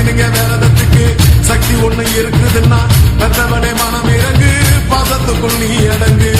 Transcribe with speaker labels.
Speaker 1: இருங்க வேறதத்துக்கு சக்தி ஒண்ணு இருக்குதுன்னா பெத்தவனே மனம் இறங்கு பாசத்துக்குள் நீ அடங்கு.